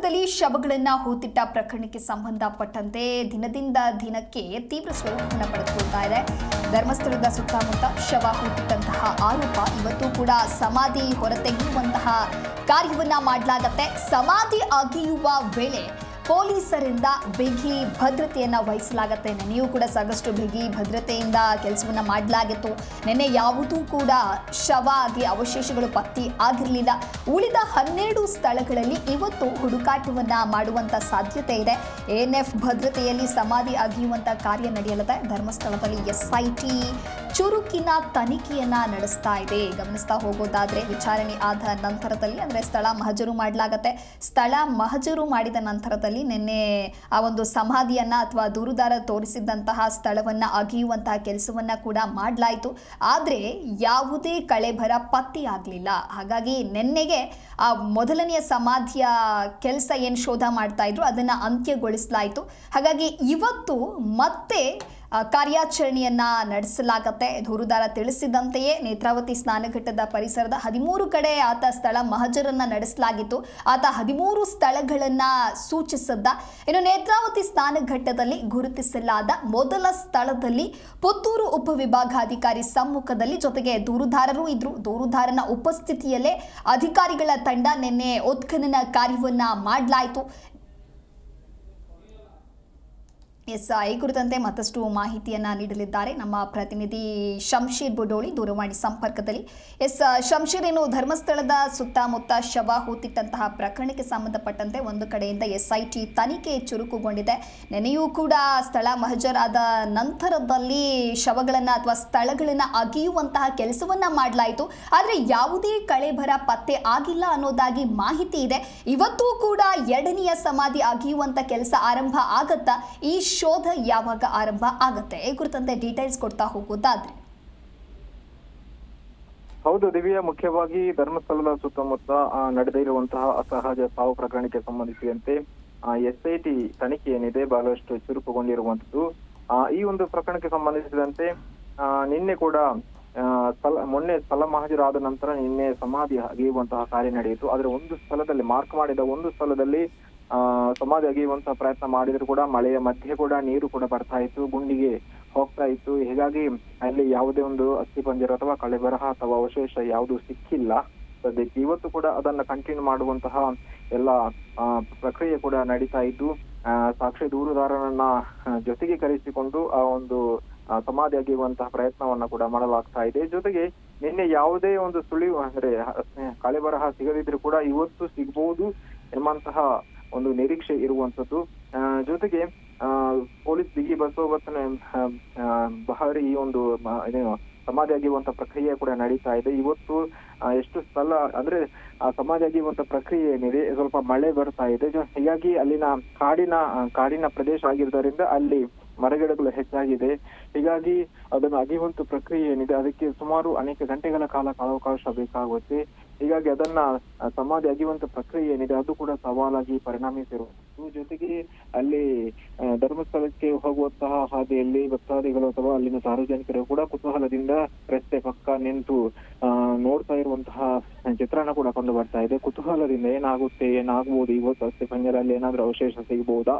ನಗರದಲ್ಲಿ ಶವಗಳನ್ನ ಹೂತಿಟ್ಟ ಪ್ರಕರಣಕ್ಕೆ ಸಂಬಂಧಪಟ್ಟಂತೆ ದಿನದಿಂದ ದಿನಕ್ಕೆ ತೀವ್ರ ಸ್ವರೂಪವನ್ನು ಪಡೆದುಕೊಳ್ತಾ ಇದೆ. ಧರ್ಮಸ್ಥಳದ ಸುತ್ತಮುತ್ತ ಶವ ಹೂತಿಟ್ಟಂತಹ ಆರೋಪ ಇವತ್ತು ಕೂಡ ಸಮಾಧಿ ಹೊರತೆಗೆಯುವಂತಹ ಕಾರ್ಯವನ್ನ ಮಾಡಲಾಗತ್ತೆ. ಸಮಾಧಿ ಅಗೆಯುವ ವೇಳೆ ಪೊಲೀಸರಿಂದ ಬಿಗಿ ಭದ್ರತೆಯನ್ನು ವಹಿಸಲಾಗುತ್ತೆ. ನೆನೆಯೂ ಕೂಡ ಸಾಕಷ್ಟು ಬಿಗಿ ಭದ್ರತೆಯಿಂದ ಕೆಲಸವನ್ನು ಮಾಡಲಾಗಿತ್ತು. ನೆನ್ನೆ ಯಾವುದೂ ಕೂಡ ಶವ ಆಗಿ ಅವಶೇಷಗಳು ಪತ್ತಿ ಆಗಿರಲಿಲ್ಲ. ಉಳಿದ ಹನ್ನೆರಡು ಸ್ಥಳಗಳಲ್ಲಿ ಇವತ್ತು ಹುಡುಕಾಟವನ್ನು ಮಾಡುವಂಥ ಸಾಧ್ಯತೆ ಇದೆ. ಎಎನ್ಎಫ್ ಭದ್ರತೆಯಲ್ಲಿ ಸಮಾಧಿ ಆಗಿಯುವಂಥ ಕಾರ್ಯ ನಡೆಯಲಿದೆ. ಧರ್ಮಸ್ಥಳದಲ್ಲಿ ಎಸ್ಐಟಿ ಚುರುಕಿನ ತನಿಖೆಯನ್ನ ನಡೆಸ್ತಾ ಇದೆ. ಗಮನಿಸ್ತಾ ಹೋಗೋದಾದ್ರೆ ವಿಚಾರಣೆ ಆದ ನಂತರದಲ್ಲಿ, ಅಂದ್ರೆ ಸ್ಥಳ ಮಹಜರು ಮಾಡಲಾಗತ್ತೆ. ಸ್ಥಳ ಮಹಜರು ಮಾಡಿದ ನಂತರದಲ್ಲಿ ನಿನ್ನೆ ಆ ಒಂದು ಸಮಾಧಿಯನ್ನ ಅಥವಾ ದೂರುದಾರ ತೋರಿಸಿದಂತಹ ಸ್ಥಳವನ್ನ ಅಗಿಯುವಂತಹ ಕೆಲಸವನ್ನ ಕೂಡ ಮಾಡಲಾಯಿತು. ಆದರೆ ಯಾವುದೇ ಕಳೆಬರ ಪತ್ತೆಯಾಗಲಿಲ್ಲ. ಹಾಗಾಗಿ ನಿನ್ನೆಗೆ ಆ ಮೊದಲನೆಯ ಸಮಾಧಿಯ ಕೆಲಸ ಏನು ಶೋಧ ಮಾಡ್ತಾ ಇದ್ರು, ಅದನ್ನ ಅಂತ್ಯಗೊಳಿಸಲಾಯಿತು. ಹಾಗಾಗಿ ಇವತ್ತು ಮತ್ತೆ ಕಾರ್ಯಾಚರಣೆಯನ್ನ ನಡೆಸಲಾಗತ್ತೆ. ದೂರುದಾರ ತಿಳಿಸಿದಂತೆಯೇ ನೇತ್ರಾವತಿ ಸ್ನಾನಘಟ್ಟದ ಪರಿಸರದ ಹದಿಮೂರು ಕಡೆ ಆತ ಸ್ಥಳ ಮಹಜರನ್ನ ನಡೆಸಲಾಗಿತ್ತು. ಆತ ಹದಿಮೂರು ಸ್ಥಳಗಳನ್ನ ಸೂಚಿಸಿದ್ದ. ಇನ್ನು ನೇತ್ರಾವತಿ ಸ್ನಾನಘಟ್ಟದಲ್ಲಿ ಗುರುತಿಸಲಾದ ಮೊದಲ ಸ್ಥಳದಲ್ಲಿ ಪುತ್ತೂರು ಉಪವಿಭಾಗಾಧಿಕಾರಿ ಸಮ್ಮುಖದಲ್ಲಿ ಜೊತೆಗೆ ದೂರುದಾರರು ಇದ್ರು. ದೂರುದಾರನ ಉಪಸ್ಥಿತಿಯಲ್ಲೇ ಅಧಿಕಾರಿಗಳ ತಂಡ ನಿನ್ನೆ ಉತ್ಖನನ ಕಾರ್ಯವನ್ನ ಮಾಡಲಾಯಿತು. ಎಸ್ ಈ ಕುರಿತಂತೆ ಮತ್ತಷ್ಟು ಮಾಹಿತಿಯನ್ನ ನೀಡಲಿದ್ದಾರೆ. ನಮ್ಮ ಪ್ರತಿನಿಧಿ ಶಂಶೀರ್ ಬುಡೋಳಿ ದೂರವಾಣಿ ಸಂಪರ್ಕದಲ್ಲಿ. ಎಸ್, ಶಂಶೀರ್, ಏನು ಧರ್ಮಸ್ಥಳದ ಸುತ್ತಮುತ್ತ ಶವ ಹೂತಿಟ್ಟಂತಹ ಪ್ರಕರಣಕ್ಕೆ ಸಂಬಂಧಪಟ್ಟಂತೆ ಒಂದು ಕಡೆಯಿಂದ ಎಸ್ಐಟಿ ತನಿಖೆ ಚುರುಕುಗೊಂಡಿದೆ. ನೆನೆಯೂ ಕೂಡ ಸ್ಥಳ ಮಹಜರಾದ ನಂತರದಲ್ಲಿ ಶವಗಳನ್ನು ಅಥವಾ ಸ್ಥಳಗಳನ್ನು ಅಗಿಯುವಂತಹ ಕೆಲಸವನ್ನ ಮಾಡಲಾಯಿತು. ಆದರೆ ಯಾವುದೇ ಕಳೆಬರ ಪತ್ತೆ ಆಗಿಲ್ಲ ಅನ್ನೋದಾಗಿ ಮಾಹಿತಿ ಇದೆ. ಇವತ್ತೂ ಕೂಡ ಎರಡನೆಯ ಸಮಾಧಿ ಅಗಿಯುವಂಥ ಕೆಲಸ ಆರಂಭ ಆಗತ್ತಾ? ಈ ಶೋಧ ಯಾವಾಗ ಆರಂಭ ಆಗುತ್ತೆ? ಕುರಿತಂತೆ ಡೀಟೇಲ್ಸ್ ಕೊಡ್ತಾ ಹೋಗೋದಾದ್ರೆ. ಹೌದು ದಿವ್ಯ ಮುಖ್ಯವಾಗಿ ಧರ್ಮಸ್ಥಳದ ಸುತ್ತಮುತ್ತ ಆ, ನಡೆದಿರುವಂತಹ ಅಸಹಜ ಸಾವು ಪ್ರಕರಣಕ್ಕೆ ಸಂಬಂಧಿಸಿದಂತೆ ಎಸ್ಐಟಿ ತನಿಖೆ ಏನಿದೆ ಬಹಳಷ್ಟು ಚುರುಕುಗೊಂಡಿರುವಂತದ್ದು ಈ ಒಂದು ಪ್ರಕರಣಕ್ಕೆ ಸಂಬಂಧಿಸಿದಂತೆ ನಿನ್ನೆ ಕೂಡ ಸ್ಥಳ ಮೊನ್ನೆ ಸ್ಥಳ ಮಹಾಜರಾದ ನಂತರ ನಿನ್ನೆ ಸಮಾಧಿ ಅಗೆಯುವಂತಹ ಕಾರ್ಯ ನಡೆಯಿತು. ಆದ್ರೆ ಒಂದು ಸ್ಥಳದಲ್ಲಿ ಮಾರ್ಕ್ ಮಾಡಿದ ಒಂದು ಸ್ಥಳದಲ್ಲಿ ಆ ಸಮಾಧಿ ಅಗೆಯುವಂತಹ ಪ್ರಯತ್ನ ಮಾಡಿದ್ರು ಕೂಡ ಮಳೆಯ ಮಧ್ಯೆ ಕೂಡ ನೀರು ಕೂಡ ಬರ್ತಾ ಇತ್ತು, ಗುಂಡಿಗೆ ಹೋಗ್ತಾ ಇತ್ತು. ಹೀಗಾಗಿ ಅಲ್ಲಿ ಯಾವುದೇ ಒಂದು ಅಸ್ಥಿಪಂಜರ ಅಥವಾ ಕಳೆಬರಹ ಅಥವಾ ಅವಶೇಷ ಯಾವುದು ಸಿಕ್ಕಿಲ್ಲ. ಸದ್ಯಕ್ಕೆ ಇವತ್ತು ಕೂಡ ಅದನ್ನ ಕಂಟಿನ್ಯೂ ಮಾಡುವಂತಹ ಎಲ್ಲ ಪ್ರಕ್ರಿಯೆ ಕೂಡ ನಡೀತಾ ಇದ್ದು ಸಾಕ್ಷಿ ದೂರುದಾರರನ್ನ ಜೊತೆಗೆ ಕರೆಸಿಕೊಂಡು ಆ ಒಂದು ಸಮಾಧಿ ಆಗಿರುವಂತಹ ಪ್ರಯತ್ನವನ್ನ ಕೂಡ ಮಾಡಲಾಗ್ತಾ ಇದೆ. ಜೊತೆಗೆ ನಿನ್ನೆ ಯಾವುದೇ ಒಂದು ಸುಳಿವು, ಅಂದ್ರೆ ಕಳೆ ಕಳೆಬರಹ ಸಿಗದಿದ್ರು ಕೂಡ ಇವತ್ತು ಸಿಗ್ಬಹುದು ಎಂಬಂತಹ ಒಂದು ನಿರೀಕ್ಷೆ ಇರುವಂತದ್ದು ಜೊತೆಗೆ ಪೊಲೀಸ್ ಬಿಗಿ ಬಂದೋಬಸ್ತ್ ಬಹರಿ ಈ ಒಂದು ಏನು, ಸಮಾಜ ಆಗಿರುವಂತ ಪ್ರಕ್ರಿಯೆ ಕೂಡ ನಡೀತಾ ಇದೆ. ಇವತ್ತು ಎಷ್ಟು ಸ್ಥಳ, ಅಂದ್ರೆ, ಆ, ಸಮಾಜ ಆಗಿರುವಂತ ಪ್ರಕ್ರಿಯೆ ಏನಿದೆ, ಸ್ವಲ್ಪ ಮಳೆ ಬರ್ತಾ ಇದೆ. ಹೀಗಾಗಿ ಅಲ್ಲಿನ ಕಾಡಿನ ಕಾಡಿನ ಪ್ರದೇಶ ಆಗಿರೋದ್ರಿಂದ ಅಲ್ಲಿ ಮರಗಿಡಗಳು ಹೆಚ್ಚಾಗಿದೆ. ಹೀಗಾಗಿ ಅದನ್ನು ಅಗೆಯುವಂತ ಪ್ರಕ್ರಿಯೆ ಏನಿದೆ, ಅದಕ್ಕೆ ಸುಮಾರು ಅನೇಕ ಗಂಟೆಗಳ ಕಾಲ ಕಾಲಾವಕಾಶ ಬೇಕಾಗುತ್ತೆ. ಹೀಗಾಗಿ ಅದನ್ನ ಸಮಾಧಿ ಅಗೆಯುವಂತ ಪ್ರಕ್ರಿಯೆ ಏನಿದೆ, ಅದು ಕೂಡ ಸವಾಲಾಗಿ ಪರಿಣಾಮಿಸಿರುವಂತದ್ದು ಜೊತೆಗೆ ಅಲ್ಲಿ ಧರ್ಮಸ್ಥಳಕ್ಕೆ ಹೋಗುವಂತಹ ಹಾದಿಯಲ್ಲಿ ಭಕ್ತಾದಿಗಳು ಅಥವಾ ಅಲ್ಲಿನ ಸಾರ್ವಜನಿಕರು ಕೂಡ ಕುತೂಹಲದಿಂದ ರಸ್ತೆ ಪಕ್ಕ ನಿಂತು ನೋಡ್ತಾ ಇರುವಂತಹ ಚಿತ್ರಣ ಕೂಡ ಕಂಡು ಬರ್ತಾ ಇದೆ. ಕುತೂಹಲದಿಂದ ಏನಾಗುತ್ತೆ ಏನಾಗಬಹುದು ಇವತ್ತು ರಸ್ತೆ ಪಂಜರಲ್ಲಿ ಏನಾದ್ರೂ ಅವಶೇಷ ಸಿಗಬಹುದಾ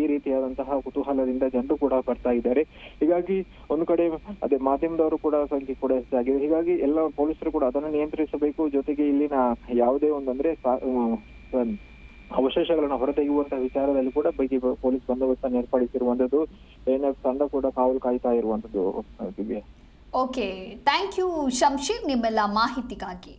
ಈ ರೀತಿಯಾದಂತಹ ಕುತೂಹಲದಿಂದ ಜನರು ಕೂಡ ಬರ್ತಾ ಇದ್ದಾರೆ. ಹೀಗಾಗಿ ಒಂದು ಕಡೆ ಅದೇ ಮಾಧ್ಯಮದವರು ಕೂಡ ಸಂಖ್ಯೆ ಕೂಡ ಹೆಚ್ಚಾಗಿದೆ. ಹೀಗಾಗಿ ಎಲ್ಲ ಪೊಲೀಸರು ಕೂಡ ಅದನ್ನು ನಿಯಂತ್ರಿಸಬೇಕು. ಜೊತೆಗೆ ಇಲ್ಲಿನ ಯಾವುದೇ ಒಂದಂದ್ರೆ ಅವಶೇಷಗಳನ್ನು ಹೊರತೆಗೆಯುವಂತಹ ವಿಚಾರದಲ್ಲಿ ಕೂಡ ಪೊಲೀಸ್ ಬಂದೋಬಸ್ತ್ ಏರ್ಪಡಿಸಿರುವಂತದ್ದು ಎನ್ಎಫ್ ತಂಡ ಕೂಡ ಕಾವಲು ಕಾಯ್ತಾ ಇರುವಂತದ್ದು ಓಕೆ ಥ್ಯಾಂಕ್ ಯು ಶಂಶೀರ್ ನಿಮ್ಮೆಲ್ಲ ಮಾಹಿತಿಗಾಗಿ.